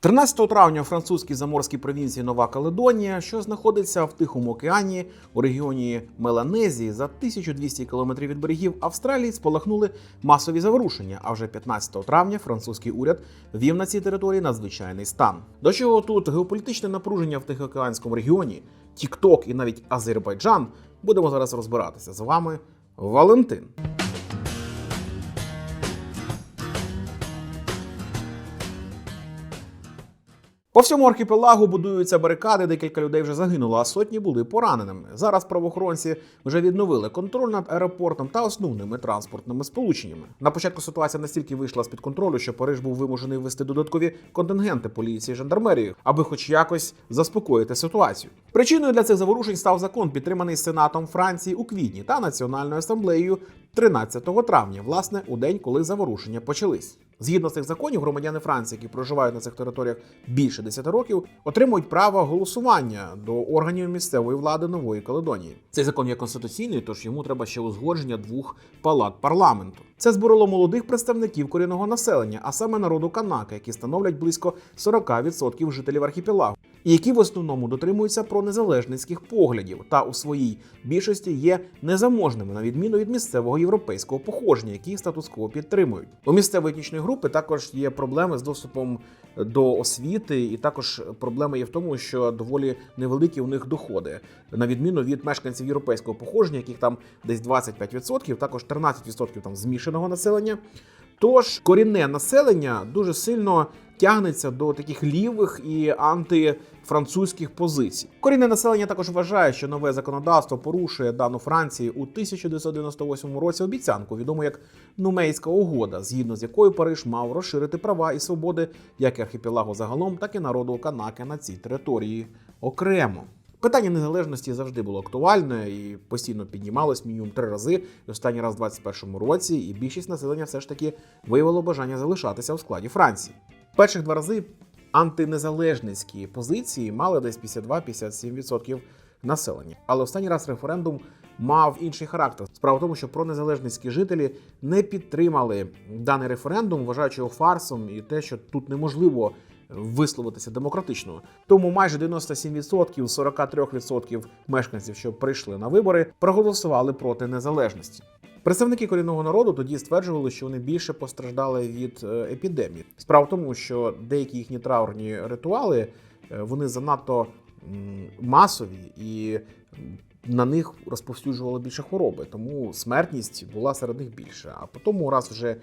13 травня у французькій заморській провінції Нова Каледонія, що знаходиться в Тихому океані у регіоні Меланезії за 1200 кілометрів від берегів Австралії, спалахнули масові заворушення. А вже 15 травня французький уряд вів на цій території надзвичайний стан. До чого тут геополітичне напруження в Тихоокеанському регіоні, Тікток і навіть Азербайджан будемо зараз розбиратися з вами. Валентин. По всьому архіпелагу будуються барикади, декілька людей вже загинуло, а сотні були пораненими. Зараз правоохоронці вже відновили контроль над аеропортом та основними транспортними сполученнями. На початку ситуація настільки вийшла з під контролю, що Париж був вимушений ввести додаткові контингенти поліції і жандармерії, аби хоч якось заспокоїти ситуацію. Причиною для цих заворушень став закон, підтриманий Сенатом Франції у квітні та Національною асамблеєю 13 травня, власне, у день, коли заворушення почались. Згідно цих законів, громадяни Франції, які проживають на цих територіях більше 10 років, отримують право голосування до органів місцевої влади нової Каледонії. Цей закон є конституційний, тож йому треба ще узгодження двох палат парламенту. Це збурило молодих представників корінного населення, а саме народу Канака, які становлять близько 40% жителів архіпелагу, які в основному дотримуються про незалежницьких поглядів та у своїй більшості є незаможними на відміну від місцевого європейського походження, які статус-кво підтримують. У місцевої етнічної групи також є проблеми з доступом до освіти, і також проблема є в тому, що доволі невеликі у них доходи, на відміну від мешканців європейського походження, яких там десь 25%, також 13% там змішаного населення. Тож корінне населення дуже сильно тягнеться до таких лівих і антифранцузьких позицій. Корінне населення також вважає, що нове законодавство порушує дану Франції у 1998 році обіцянку, відому як Нумейська угода, згідно з якою Париж мав розширити права і свободи як архіпелагу загалом, так і народу Канаки на цій території окремо. Питання незалежності завжди було актуальне і постійно піднімалось мінімум три рази. І останній раз у 21-му році, і більшість населення все ж таки виявило бажання залишатися у складі Франції. Перших два рази антинезалежницькі позиції мали десь 52-57% населення. Але останній раз референдум мав інший характер. Справа в тому, що пронезалежницькі жителі не підтримали даний референдум, вважаючи його фарсом і те, що тут неможливо висловитися демократично. Тому майже 97% з 43% мешканців, що прийшли на вибори, проголосували проти незалежності. Представники корінного народу тоді стверджували, що вони більше постраждали від е, епідемії. Справа в тому, що деякі їхні траурні ритуали е, вони занадто масові і на них розповсюджували більше хвороби, тому смертність була серед них більше. А по тому, раз вже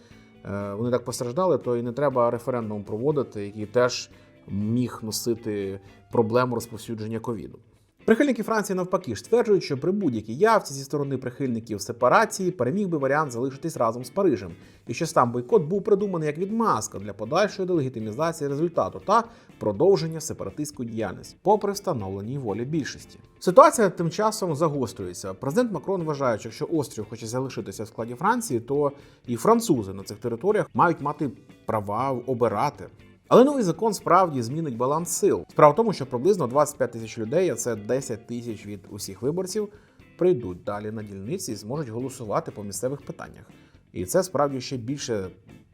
вони так постраждали, то і не треба референдум проводити, який теж міг носити проблему розповсюдження ковіду. Прихильники Франції навпаки ж стверджують, що при будь-якій явці зі сторони прихильників сепарації переміг би варіант залишитись разом з Парижем, і що сам бойкот був придуманий як відмазка для подальшої делегітимізації результату та продовження сепаратистської діяльності, попри встановленій волі більшості. Ситуація тим часом загострюється. Президент Макрон вважає, що якщо острів хоче залишитися в складі Франції, то і французи на цих територіях мають мати права обирати. Але новий закон справді змінить баланс сил. Справа в тому, що приблизно 25 тисяч людей, а це 10 тисяч від усіх виборців, прийдуть далі на дільниці і зможуть голосувати по місцевих питаннях. І це справді ще більше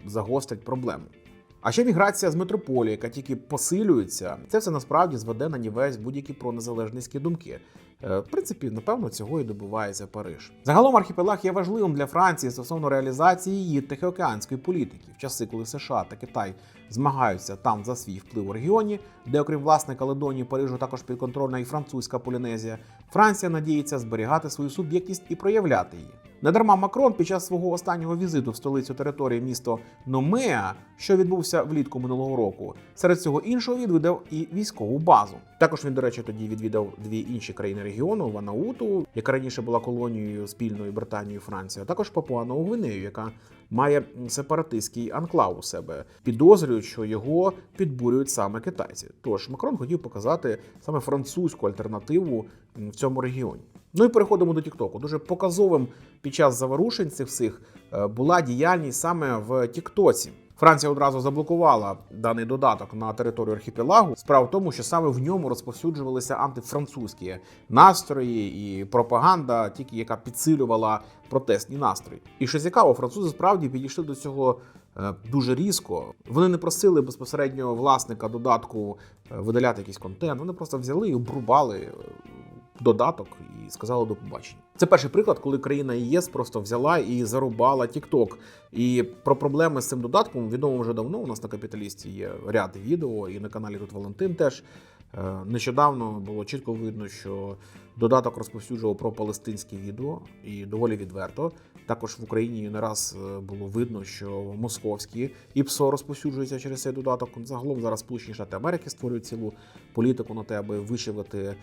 загострить проблему. А ще міграція з метрополії, яка тільки посилюється, це все насправді зведе на нівець будь-які пронезалежницькі думки. Е, В принципі, напевно, цього і добивається Париж. Загалом архіпелаг є важливим для Франції стосовно реалізації її тихоокеанської політики в часи, коли США та Китай змагаються там за свій вплив у регіоні, де, окрім власне Каледонії, Парижу також підконтрольна і французька Полінезія. Франція надіється зберігати свою суб'єктність і проявляти її. Недарма Макрон під час свого останнього візиту в столицю території місто Номеа, що відбувся влітку минулого року, серед цього іншого відвідав і військову базу. Також він, до речі, тоді відвідав дві інші країни регіону Ванауту, яка раніше була колонією спільною Британією і Францією, а також Папуану Гвинею, яка має сепаратистський анклав у себе. Підозрюють, що його підбурюють саме китайці. Тож Макрон хотів показати саме французьку альтернативу в цьому регіоні. Ну і переходимо до Тіктоку. Дуже показовим під час заворушень цих всіх е, була діяльність саме в Тіктоці. Франція одразу заблокувала даний додаток на територію архіпелагу. Справа в тому, що саме в ньому розповсюджувалися антифранцузькі настрої і пропаганда, тільки яка підсилювала протестні настрої. І що цікаво, французи справді підійшли до цього е, дуже різко. Вони не просили безпосередньо власника додатку е, видаляти якийсь контент. Вони просто взяли і обрубали е, додаток і сказали до побачення. Це перший приклад, коли країна ЄС просто взяла і зарубала TikTok. І про проблеми з цим додатком відомо вже давно. У нас на капіталісті є ряд відео, і на каналі тут Валентин теж. Е, Нещодавно було чітко видно, що додаток розповсюджував про палестинське відео і доволі відверто. Також в Україні не раз е, було видно, що московські ІПСО розповсюджуються через цей додаток. Загалом зараз Сполучені Штати Америки створюють цілу політику на те, аби вишивати е,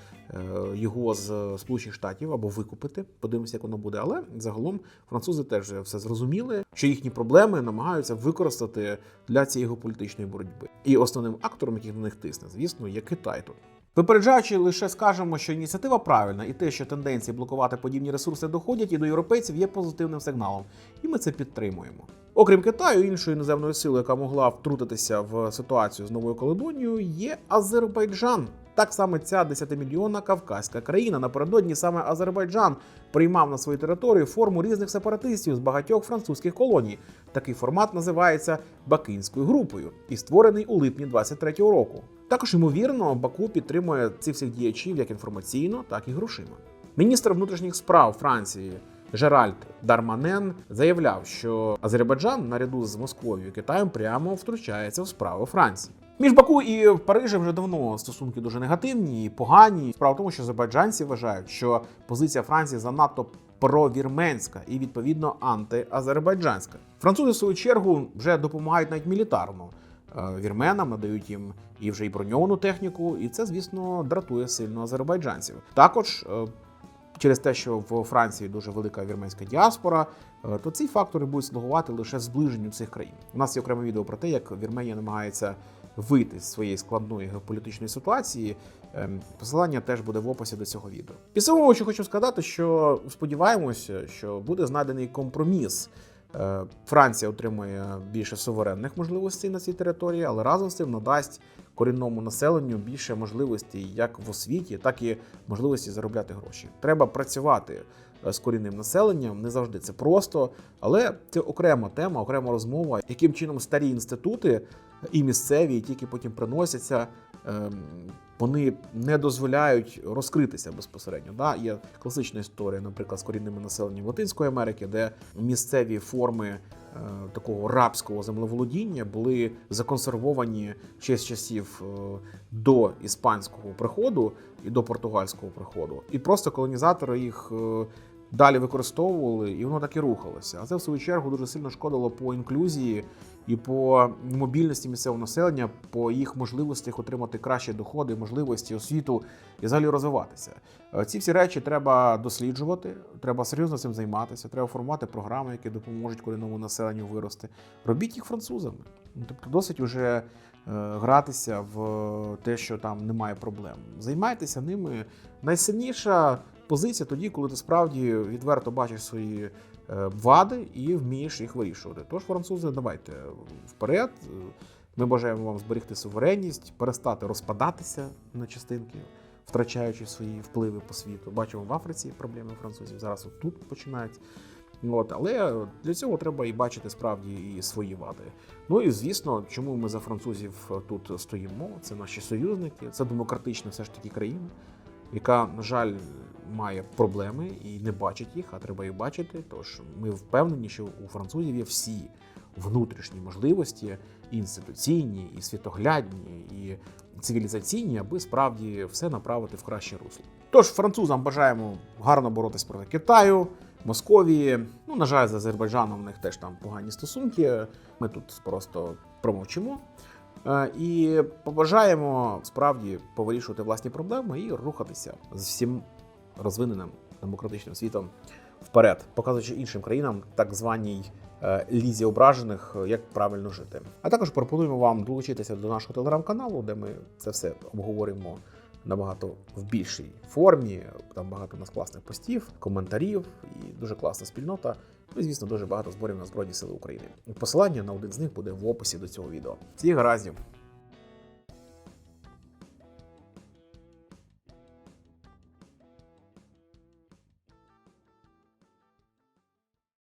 його з Сполучених Штатів або викупити. Подивимося, як воно буде. Але загалом французи теж все зрозуміли, що їхні проблеми намагаються використати для цієї політичної боротьби. І основним актором, який на них тисне, звісно, є Китай тут. Випереджаючи, лише скажемо, що ініціатива правильна, і те, що тенденції блокувати подібні ресурси доходять і до європейців, є позитивним сигналом, і ми це підтримуємо. Окрім Китаю, іншою іноземною силою, яка могла втрутитися в ситуацію з Новою Каледонією, є Азербайджан. Так саме ця 10-мільйонна кавказька країна напередодні саме Азербайджан приймав на свою територію форму різних сепаратистів з багатьох французьких колоній. Такий формат називається Бакинською групою і створений у липні 23-го року. Також ймовірно, Баку підтримує цих всіх діячів як інформаційно, так і грошима. Міністр внутрішніх справ Франції Жеральд Дарманен заявляв, що Азербайджан наряду з Москвою і Китаєм прямо втручається в справи Франції. Між Баку і Парижем вже давно стосунки дуже негативні і погані. Справа в тому, що азербайджанці вважають, що позиція Франції занадто провірменська і відповідно антиазербайджанська. Французи в свою чергу вже допомагають навіть мілітарно. е, Вірменам надають їм і вже і броньовану техніку, і це, звісно, дратує сильно азербайджанців. Також е, через те, що в Франції дуже велика вірменська діаспора, е, то ці фактори будуть слугувати лише зближенню цих країн. У нас є окреме відео про те, як Вірменія намагається вийти з своєї складної геополітичної ситуації. Ем, Посилання теж буде в описі до цього відео. Підсумовуючи, хочу сказати, що сподіваємося, що буде знайдений компроміс. Е, Франція отримує більше суверенних можливостей на цій території, але разом з цим надасть корінному населенню більше можливостей як в освіті, так і можливості заробляти гроші. Треба працювати е, з корінним населенням. Не завжди це просто, але це окрема тема, окрема розмова, яким чином старі інститути і місцеві, і тільки потім приносяться. ем, Вони не дозволяють розкритися безпосередньо. Да? Є класична історія, наприклад, з корінними населенням Латинської Америки, де місцеві форми е, такого рабського землеволодіння були законсервовані ще з часів е, до іспанського приходу і до португальського приходу. І просто колонізатори їх е, далі використовували, і воно так і рухалося. А це в свою чергу дуже сильно шкодило по інклюзії і по мобільності місцевого населення, по їх можливостях отримати кращі доходи, можливості освіту і взагалі розвиватися. Е, Ці всі речі треба досліджувати, треба серйозно цим займатися, треба формувати програми, які допоможуть корінному населенню вирости. Робіть їх французами. Ну, Тобто досить уже е, гратися в те, що там немає проблем. Займайтеся ними. Найсильніша позиція тоді, коли ти справді відверто бачиш свої е, вади і вмієш їх вирішувати. Тож, французи, давайте вперед. Ми бажаємо вам зберегти суверенність, перестати розпадатися на частинки, втрачаючи свої впливи по світу. Бачимо в Африці проблеми французів. Зараз тут починають. От, але для цього треба і бачити справді і свої вади. Ну і звісно, чому ми за французів тут стоїмо? Це наші союзники, це демократична все ж таки країна, яка, на жаль, має проблеми і не бачить їх, а треба їх бачити. Тож ми впевнені, що у французів є всі внутрішні можливості, і інституційні, і світоглядні, і цивілізаційні, аби справді все направити в краще русло. Тож французам бажаємо гарно боротись проти Китаю. Московії, ну на жаль, з Азербайджаном в них теж там погані стосунки. Ми тут просто промовчимо. Е, І побажаємо справді повирішувати власні проблеми і рухатися з всім розвиненим демократичним світом вперед, показуючи іншим країнам так званій е, лізі ображених, як правильно жити. А також пропонуємо вам долучитися до нашого телеграм-каналу, де ми це все обговорюємо набагато в більшій формі. Там багато у нас класних постів, коментарів і дуже класна спільнота. Ну і звісно, дуже багато зборів на Збройні Сили України. Посилання на один з них буде в описі до цього відео. Всіх гараздів!